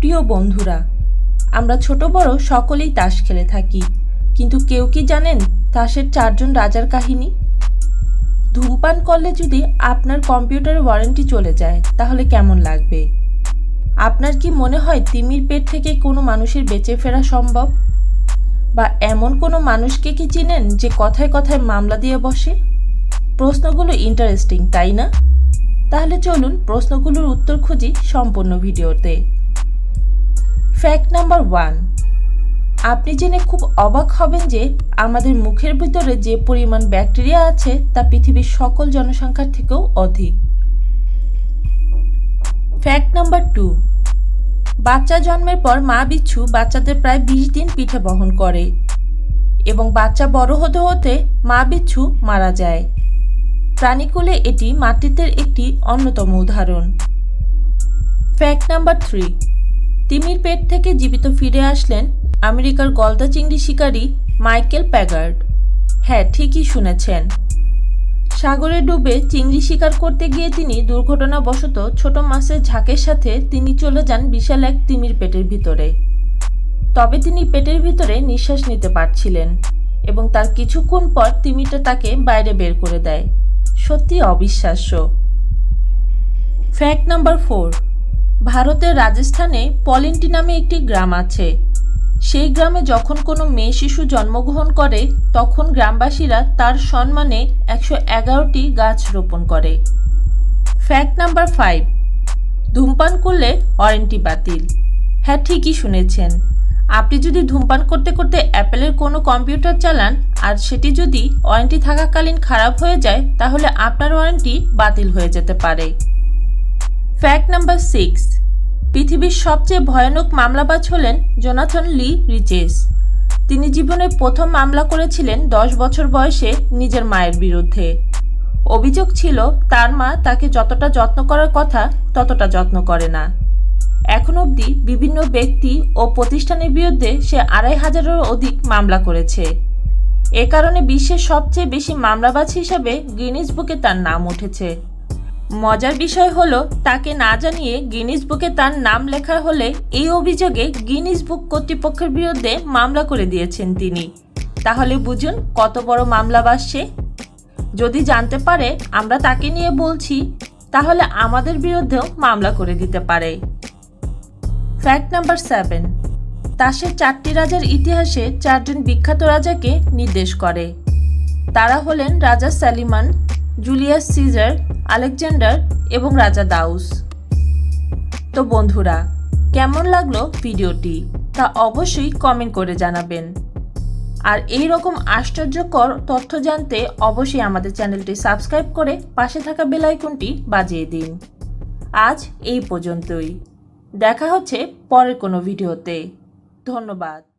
প্রিয় বন্ধুরা, আমরা ছোট বড় সকলেই তাস খেলে থাকি, কিন্তু কেউ কি জানেন তাসের চারজন রাজার কাহিনী? ধূমপান করলে যদি আপনার কম্পিউটারের ওয়ারেন্টি চলে যায়, তাহলে কেমন লাগবে? আপনার কি মনে হয় তিমির পেট থেকে কোনো মানুষের বেঁচে ফেরা সম্ভব? বা এমন কোনো মানুষকে কি চিনেন যে কথায় কথায় মামলা দিয়ে বসে? প্রশ্নগুলো ইন্টারেস্টিং তাই না? তাহলে চলুন প্রশ্নগুলোর উত্তর খুঁজি সম্পূর্ণ ভিডিওতে। ফ্যাক্ট নাম্বার ওয়ান আপনি জেনে খুব অবাক হবেন যে আমাদের মুখের ভিতরে যে পরিমাণ ব্যাকটেরিয়া আছে তা পৃথিবীর সকল জনসংখ্যার থেকেও অধিক। ফ্যাক্ট নাম্বার টু বাচ্চা জন্মের পর মা বিচ্ছু বাচ্চাদের প্রায় বিশ দিন পিঠে বহন করে এবং বাচ্চা বড় হতে হতে মা বিচ্ছু মারা যায়। প্রাণীকুলে এটি মাতৃত্বের একটি অন্যতম উদাহরণ। ফ্যাক্ট নাম্বার থ্রি তিমির পেট থেকে জীবিত ফিরে আসলেন আমেরিকার গলদা চিংড়ি শিকারী মাইকেল প্যাগার্ড। হ্যাঁ ঠিকই শুনেছেন। সাগরে ডুবে চিংড়ি শিকার করতে গিয়ে তিনি দুর্ঘটনাবশত ছোট মাছের ঝাঁকের সাথে তিনি চলে যান বিশাল এক তিমির পেটের ভিতরে। তবে তিনি পেটের ভিতরে নিঃশ্বাস নিতে পারছিলেন এবং তার কিছুক্ষণ পর তিমিটা তাকে বাইরে বের করে দেয়। সত্যি অবিশ্বাস্য। ফ্যাক্ট নাম্বার ফোর ভারতের রাজস্থানে পলিন্টি নামে একটি গ্রাম আছে। সেই গ্রামে যখন কোনো মেয়ে শিশু জন্মগ্রহণ করে, তখন গ্রামবাসীরা তার সম্মানে একশো এগারোটি গাছ রোপণ করে। ফ্যাক্ট নাম্বার ফাইভ ধূমপান করলে ওয়ারেন্টি বাতিল। হ্যাঁ ঠিকই শুনেছেন। আপনি যদি ধূমপান করতে করতে অ্যাপেলের কোনো কম্পিউটার চালান আর সেটি যদি ওয়ারেন্টি থাকাকালীন খারাপ হয়ে যায়, তাহলে আপনার ওয়ারেন্টি বাতিল হয়ে যেতে পারে। ফ্যাক্ট নাম্বার সিক্স পৃথিবীর সবচেয়ে ভয়ানক মামলাবাজ হলেন জোনাথন লি রিচেস তিনি জীবনে প্রথম মামলা করেছিলেন দশ বছর বয়সে নিজের মায়ের বিরুদ্ধে। অভিযোগ ছিল, তার মা তাকে যতটা যত্ন করার কথা ততটা যত্ন করে না। এখন অবধি বিভিন্ন ব্যক্তি ও প্রতিষ্ঠানের বিরুদ্ধে সে আড়াই হাজারেরও অধিক মামলা করেছে। এ কারণে বিশ্বের সবচেয়ে বেশি মামলাবাজ হিসাবে গিনিস বুকে তার নাম উঠেছে। মজার বিষয় হলো, তাকে না জানিয়ে গিনিস বুকে তার নাম লেখা হলে এই অভিযোগে গিনিস বুক কর্তৃপক্ষের বিরুদ্ধে মামলা করে দিয়েছেন তিনি। তাহলে বুঝুন কত বড় মামলা বাসছে। যদি জানতে পারে, আমরা তাকে নিয়ে বলছি, তাহলে আমাদের বিরুদ্ধেও মামলা করে দিতে পারে। Fact number seven. তাসের চারটি রাজার ইতিহাসে চারজন বিখ্যাত রাজাকে নির্দেশ করে। তারা হলেন রাজা সালিমান জুলিয়াস সিজার, আলেকজান্ডার এবং রাজা দাউস। তো বন্ধুরা, কেমন লাগল ভিডিওটি? তা অবশ্যই কমেন্ট করে জানাবেন। আর এই রকম আশ্চর্যকর তথ্য জানতে অবশ্যই আমাদের চ্যানেলটি সাবস্ক্রাইব করে পাশে থাকা বেল আইকনটি বাজিয়ে দিন। আজ এই পর্যন্তই। দেখা হচ্ছে পরের কোনো ভিডিওতে। ধন্যবাদ।